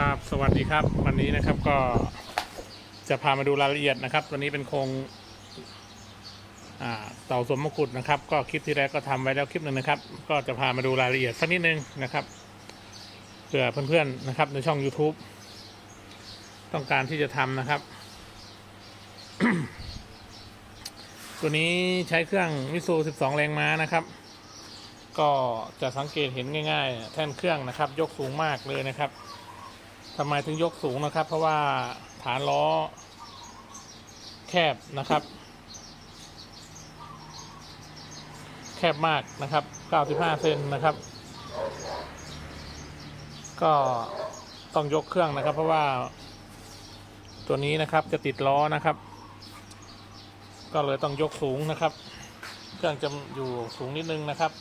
ครับสวัสดีครับวันนี้นะครับก็จะพามาดูรายละเอียดนะครับตัวนี้เป็นโครงเต่าสวมมกุฎนะครับ ก็คลิปที่แรกก็ทำไว้แล้วคลิปหนึ่งนะครับ ก็จะพามาดูรายละเอียดสักนิดนึงนะครับเผื่อเพื่อนๆนะครับ ในช่อง YouTube ต้องการที่จะทำนะครับ ตัวนี้ใช้เครื่องวิสู12 แรงม้านะครับ ก็จะสังเกตเห็นง่าย ๆ แท่นเครื่องนะครับ ยกสูงมากเลยนะครับ ทำไมถึงยกสูงนะครับ เพราะว่าฐานล้อแคบนะครับ แคบมากนะครับ 95 เซนนะครับ ก็ต้องยกเครื่องนะครับ เพราะว่าตัวนี้นะครับจะติดล้อนะครับ ก็เลยต้องยกสูงนะครับ เครื่องจะอยู่สูงนิดนึงนะครับ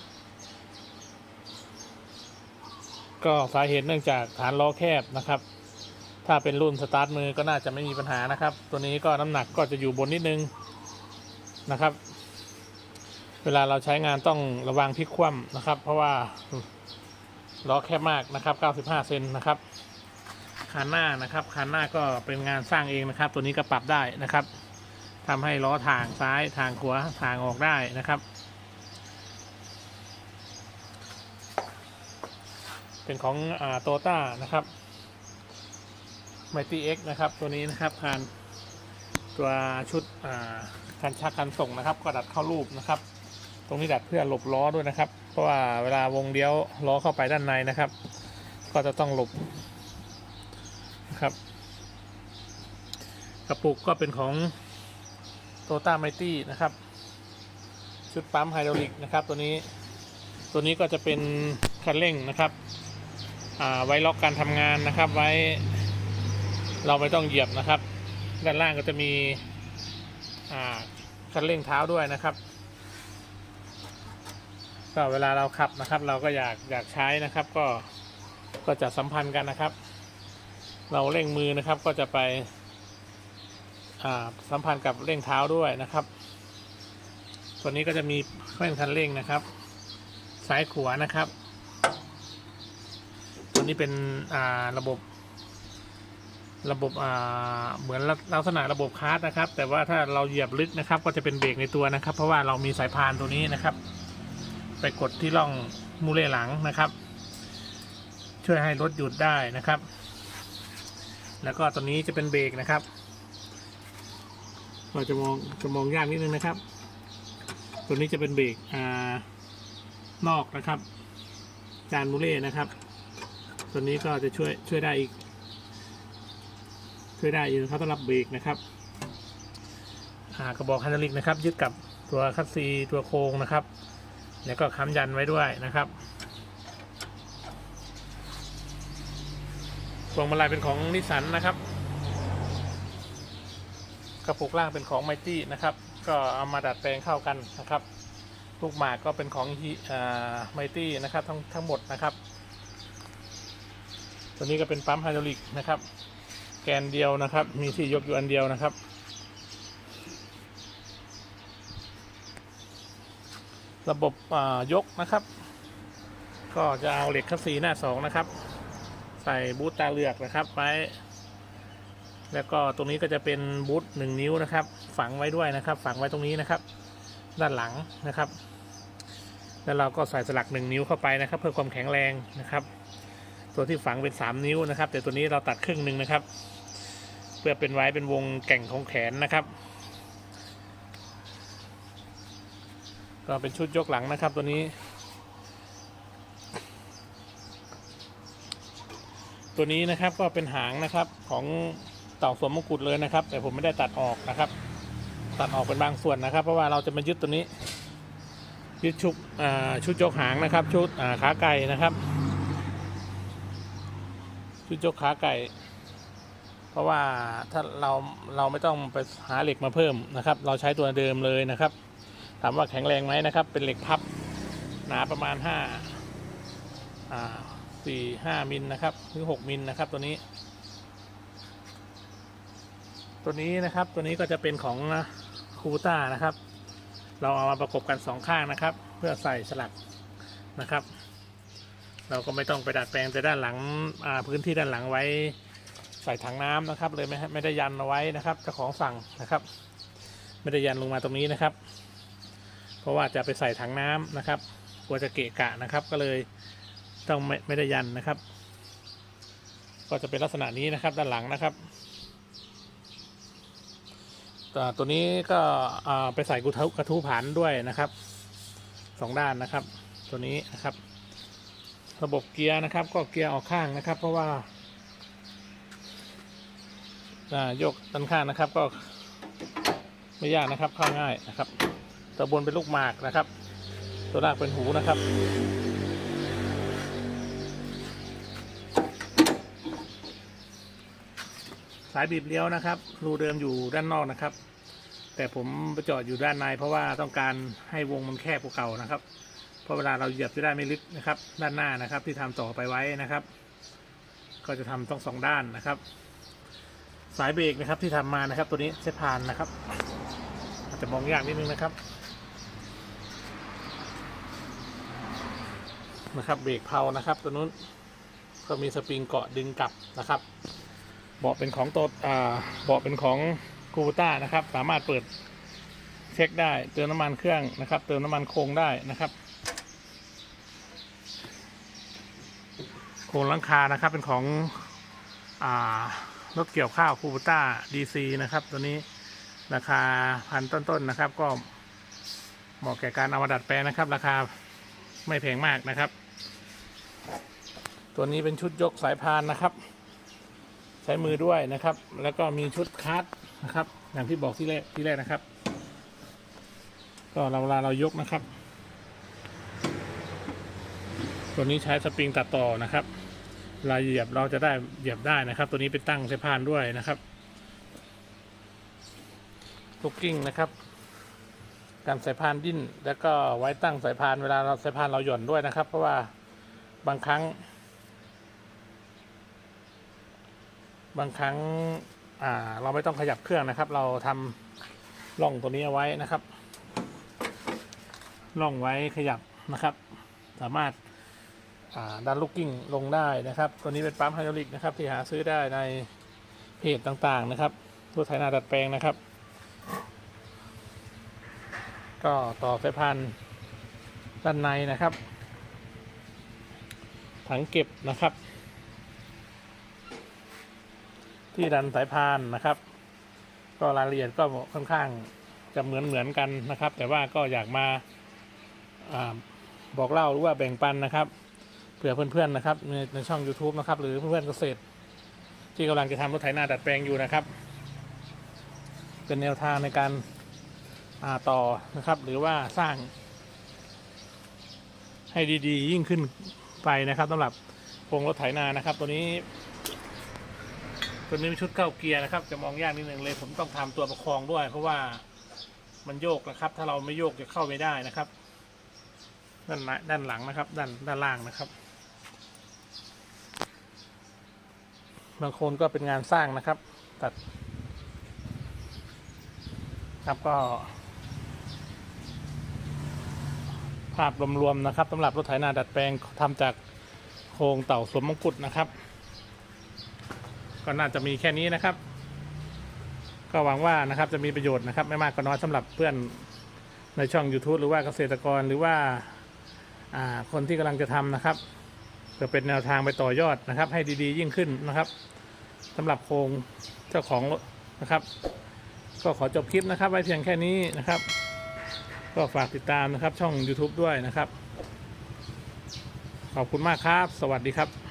ก็สาเหตุเนื่องจากฐานล้อแคบนะครับ ถ้าเป็นรุ่นสตาร์ทมือก็น่าจะไม่มีปัญหานะครับ ตัวนี้ก็น้ำหนักก็จะอยู่บนนิดนึงนะครับ เวลาเราใช้งานต้องระวังพลิกคว่ำนะครับ เพราะว่าล้อแคบมากนะครับ 95 เซนนะครับคานหน้านะครับคานหน้าก็เป็นงานสร้างเองนะครับ ตัวนี้ก็ปรับได้นะครับทำให้ล้อทางซ้ายทางขวาทางออกได้นะครับ เป็นของโตต้านะครับไมตี้เอ็กนะครับตัวนี้นะครับคานตัวชุดอ่าคันชักคันส่งนะครับ ก็ดัดเข้ารูปนะครับ ตรงนี้ดัดเพื่อหลบล้อด้วยนะครับ เพราะว่าเวลาวงเลี้ยวล้อเข้าไปด้านในนะครับ ก็จะต้องหลบนะครับกระปุกก็เป็นของโตต้าไมตี้นะครับชุดปั๊มไฮดรอลิกนะครับตัวนี้ตัวนี้ก็จะเป็นคันเร่งนะครับ ไว้ล็อกการทำงานนะครับ ไว้เราไม่ต้องเหยียบนะครับ ด้านล่างก็จะมีคันเร่งเท้าด้วยนะครับก็เวลาเราขับนะครับ เราก็อยากอยากใช้นะครับ ก็ก็จะสัมพันธ์กันนะครับ เราเร่งมือนะครับก็จะไปสัมพันธ์กับเร่งเท้าด้วยนะครับ ตัวนี้ก็จะมีเครื่องคันเร่งนะครับ ซ้ายขวานะครับ นี้เป็นอ่าระบบ ระบบอ่าเหมือนลักษณะระบบคาร์ดนะครับ แต่ว่าถ้าเราเหยียบลึกนะครับ ก็จะเป็นเบรกในตัวนะครับ เพราะว่าเรามีสายพานตัวนี้นะครับ ไปกดที่ร่องมูเล่หลังนะครับ ช่วยให้รถหยุดได้นะครับ แล้วก็ตัวนี้จะเป็นเบรกนะครับเราจะมองจะมองยากนิดนึงนะครับ ตัวนี้จะเป็นเบรกอ่านอกนะครับ จานมูเล่นะครับ ตัวนี้ก็จะช่วยช่วยได้อีก ช่วยได้อีกนะครับสำหรับเบรกนะครับกระบอกฮดรอลิกนะครับ ยึดกับตัวคัสซีตัวโครงนะครับ แล้วก็ค้ำยันไว้ด้วยนะครับพวงมาลัยเป็นของนิสสันนะครับ กระปุกล่างเป็นของไมตี้นะครับ ก็เอามาดัดแปลงเข้ากันนะครับ ลูกหมากก็เป็นของไมตี้นะครับทั้งทั้งหมดนะครับ ตัวนี้ก็เป็นปั๊มไฮดรอลิกนะครับ แกนเดียวนะครับ มีที่ยกอยู่อันเดียวนะครับระบบยกนะครับ ก็จะเอาเหล็กคัสซีหน้าสองนะครับ ใส่บูตตาเลือกนะครับไว้แล้วก็ตรงนี้ก็จะเป็นบูทหนึ่งนิ้วนะครับ ฝังไว้ด้วยนะครับ ฝังไว้ตรงนี้นะครับ ด้านหลังนะครับ แล้วเราก็ใส่สลักหนึ่งนิ้วเข้าไปนะครับ เพื่อความแข็งแรงนะครับ ตัวที่ฝังเป็น 3 นิ้วนะครับ แต่ตัวนี้เราตัดครึ่งหนึ่งนะครับ เพื่อเป็นไว้เป็นวงแก่งของแขนนะครับ ก็เป็นชุดยกหลังนะครับตัวนี้ ตัวนี้นะครับก็เป็นหางนะครับของเต่าสวมมงกุฎเลยนะครับ แต่ผมไม่ได้ตัดออกนะครับ ตัดออกเป็นบางส่วนนะครับ เพราะว่าเราจะมายึดตัวนี้ยึดชุดชุดยกหางนะครับ ชุดขาไก่นะครับ ชุดยกขาไก่ เพราะว่าถ้าเราเราไม่ต้องไปหาเหล็กมาเพิ่มนะครับ เราใช้ตัวเดิมเลยนะครับ ถามว่าแข็งแรงไหมนะครับ เป็นเหล็กพับหนาประมาณห้าอ่าสี่ห้ามิลนะครับหรือหกมิลนะครับตัวนี้ ตัวนี้นะครับตัวนี้ก็จะเป็นของคูต้านะครับ เราเอามาประกบกันสองข้างนะครับ เพื่อใส่สลักนะครับ เราก็ไม่ต้องไปดัดแปลงแต่ด้านหลังพื้นที่ด้านหลังไว้ใส่ถังน้ำนะครับ เลยไม่ไม่ได้ยันเอาไว้นะครับเจ้าของสั่งนะครับ ไม่ได้ยันลงมาตรงนี้นะครับ เพราะว่าจะไปใส่ถังน้ำนะครับกลัวจะเกะกะนะครับ ก็เลยต้องไม่ไม่ได้ยันนะครับ ก็จะเป็นลักษณะนี้นะครับด้านหลังนะครับอ่ตัวนี้ก็ไปใส่กระทู้กระทูผานด้วยนะครับสองด้านนะครับ ตัวนี้นะครับ ระบบเกียร์นะครับ ก็เกียร์ออกข้างนะครับ เพราะว่าอ่ายกด้านข้างนะครับ ก็ไม่ยากนะครับเข้าง่ายนะครับ ตัวบนเป็นลูกหมากนะครับ ตัวล่างเป็นหูนะครับสายบีบเลี้ยวนะครับ รูเดิมอยู่ด้านนอกนะครับ แต่ผมไปจอดอยู่ด้านในเพราะว่าต้องการให้วงมันแคบกว่าเก่านะครับ เพราะเวลาเราเหยียบจะได้ไม่ลึกนะครับ ด้านหน้านะครับ ที่ทำต่อไปไว้นะครับ ก็จะทำต้องสองด้านนะครับ สายเบรกนะครับที่ทำมานะครับ ตัวนี้เซพานนะครับ อาจจะมองยากนิดนึงนะครับนะครับเบรกเพานะครับ ตัวนู้นก็มีสปริงเกาะดึงกลับนะครับ เบาะเป็นของตัวอ่าเบาะเป็นของคูต้านะครับ สามารถเปิดเช็คได้ เติมน้ำมันเครื่องนะครับ เติมน้ำมันโครงได้นะครับ โครงหลังคานะครับเป็นของรถเกี่ยวข้าวคูต้าดีซีนะครับ ตัวนี้ราคาพันต้นๆนะครับ ก็เหมาะแก่การเอามาดัดแปลงนะครับ ราคาไม่แพงมากนะครับ ตัวนี้เป็นชุดยกสายพานนะครับ ใช้มือด้วยนะครับ แล้วก็มีชุดคัสนะครับ อย่างที่บอกที่แรกที่แรกนะครับ ก็เราเวลาเรายกนะครับ ตัวนี้ใช้สปริงตัดต่อนะครับเวลาเหยียบเราจะได้เหยียบได้นะครับ ตัวนี้เป็นตั้งสายพานด้วยนะครับลูกกิ้งนะครับการสายพานดิ้น แล้วก็ไว้ตั้งสายพานเวลาเราสายพานเราหย่อนด้วยนะครับ เพราะว่าบางครั้ง บางครั้งเราไม่ต้องขยับเครื่องนะครับ เราทำร่องตัวนี้เอาไว้นะครับร่องไว้ขยับนะครับ สามารถ ดันลูกกิ้งลงได้นะครับ ตัวนี้เป็นปั๊มไฮดรอลิกนะครับที่หาซื้อได้ในเพจต่างๆนะครับรถไถนาดัดแปลงนะครับ ก็ต่อสายพานด้านในนะครับ ถังเก็บนะครับ ที่ดันสายพานนะครับ ก็รายละเอียดก็ค่อนข้างจะเหมือนเหมือนกันนะครับ แต่ว่าก็อยากมาอาบอกเล่าหรือว่าแบ่งปันนะครับ เผื่อเพื่อนๆนะครับในในช่อง YouTube นะครับ หรือเพื่อนๆเกษตร ที่กำลังจะทำรถไถนาดัดแปลงอยู่นะครับ เป็นแนวทางในการาต่อนะครับ หรือว่าสร้าง ให้ดีๆ ยิ่งขึ้นไปนะครับสำหรับโครงรถไถนานะครับ ตัวนี้ ตัวนี้เป็นชุดเก้าเกียร์นะครับ จะมองยากนิดนึงเลย ผมต้องทำตัวประคองด้วย เพราะว่ามันโยกนะครับ ถ้าเราไม่โยกจะเข้าไม่ได้นะครับ ด้านหน้าด้านหลังนะครับ ด้านด้านล่างนะครับ บางคนก็เป็นงานสร้างนะครับ ตัด ครับก็ ภาพรวมๆนะครับสำหรับรถไถนาดัดแปลงทำจากโครงเต่าสวมมงกุฎนะครับ ก็น่าจะมีแค่นี้นะครับ ก็หวังว่านะครับจะมีประโยชน์นะครับ ไม่มากก็น้อยสำหรับเพื่อนในช่อง YouTube หรือว่าเกษตรกรหรือว่าคนที่กำลังจะทำนะครับ พื่อเป็นแนวทางไปต่อยอดนะครับ ให้ดีๆยิ่งขึ้นนะครับสำหรับโครงเจ้าของรถนะครับ ก็ขอจบคลิปนะครับ ไว้เพียงแค่นี้นะครับ ก็ฝากติดตามนะครับช่อง YouTube ด้วยนะครับ ขอบคุณมากครับ สวัสดีครับ